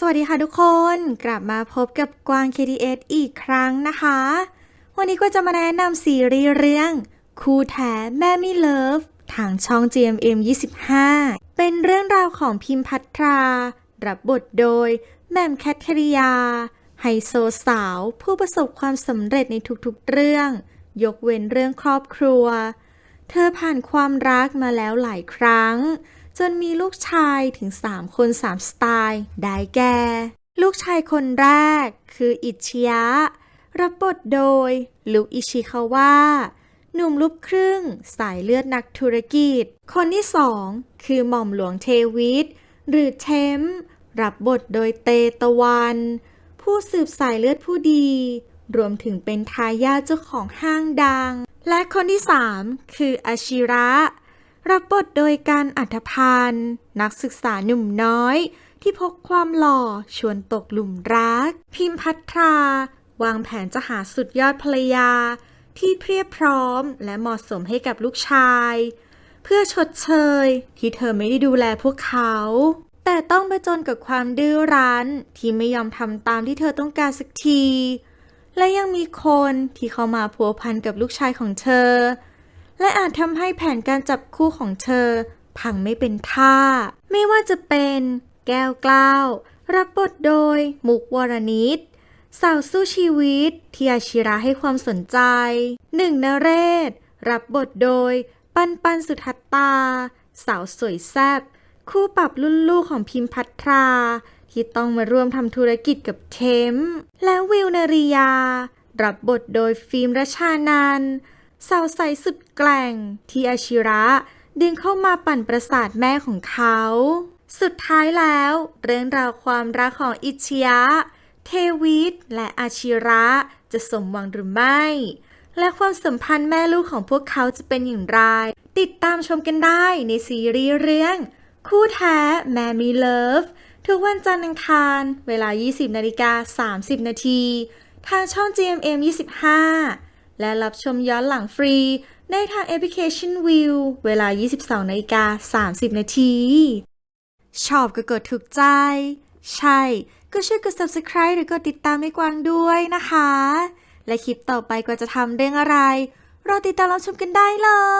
สวัสดีค่ะทุกคนกลับมาพบกับกวาง KTS อีกครั้งนะคะ วันนี้ก็จะมาแนะนำซีรีส์เรื่องคู่แท้แม่ไม่เลิฟทางช่อง GMM 25 เป็นเรื่องราวของพิมพัทรา รับบทโดยแหม่มแคทเธอรียา ไฮโซสาว ผู้ประสบความสำเร็จในทุกๆเรื่อง ยกเว้นเรื่องครอบครัว เธอผ่านความรักมาแล้วหลายครั้ง จนมีลูกชายถึง 3 คน 3 สไตล์ ได้แก่ ลูกชายคนแรกคืออิชิยะ รับบทโดยลุกอิชิคาวะหนุ่มลูกครึ่ง สายเลือดนักธุรกิจ คนที่สองคือหม่อมหลวงเทวิต หรือเทม รับบทโดยเตตะวัน ผู้สืบสายเลือดผู้ดี รวมถึงเป็นทายาทเจ้าของห้างดัง และคนที่สามคืออาชิระ รับบทโดยการอัธพันนักศึกษาหนุ่มน้อย ที่พกความหล่อชวนตกหลุมรัก พิมพัทรา วางแผนจะหาสุดยอดภรรยา ที่เพียบพร้อมและเหมาะสมให้กับลูกชาย เพื่อชดเชย ที่เธอไม่ได้ดูแลพวกเขา แต่ต้องไปจนกับความดื้อรั้น ที่ไม่ยอมทำตามที่เธอต้องการสักที และยังมีคนที่เข้ามาพัวพันกับลูกชายของเธอ และอาจทำให้แผนการจับคู่ของเธอ พังไม่เป็นท่า ไม่ว่าจะเป็นแก้วกล้าว รับบทโดย มุกวรนิตสาวสู้ชีวิตที่อาชิระให้ความสนใจหนึ่งนเรศ รับบทโดย ปันปันสุทัตตา สาวสวยแซบคู่ปรับรุ่นลูกของพิมพัทรา ที่ต้องมาร่วมทำธุรกิจกับเทม และวิวนาริยา รับบทโดยฟิล์มรชานัน สาวใสสุดแกล่ง ที่อาชิระ ดึงเข้ามาปั่นประสาทแม่ของเขา สุดท้ายแล้ว เรื่องราวความรักของอิชิยะ เทวิตและอาชิระจะสมหวังหรือไม่ และความสัมพันธ์แม่ลูกของพวกเขาจะเป็นอย่างไร ติดตามชมกันได้ในซีรีส์เรื่อง คู่แท้แมมีเลิฟทุกวันจันทร์อังคาร เวลา 20นาฬิกา30 นาที ทางช่อง GMM 25 และรับชมย้อนหลังฟรี ได้ทางแอปพลิเคชันวิวเวลา 22นาฬิกา30 นาทีชอบก็กดถูกใจ ใช่ ก็ช่วยกด subscribe หรือกดติดตามให้กวางด้วยนะคะ และคลิปต่อไปกวาจะทำเรื่องอะไร รอติดตามรับชมกันได้เลย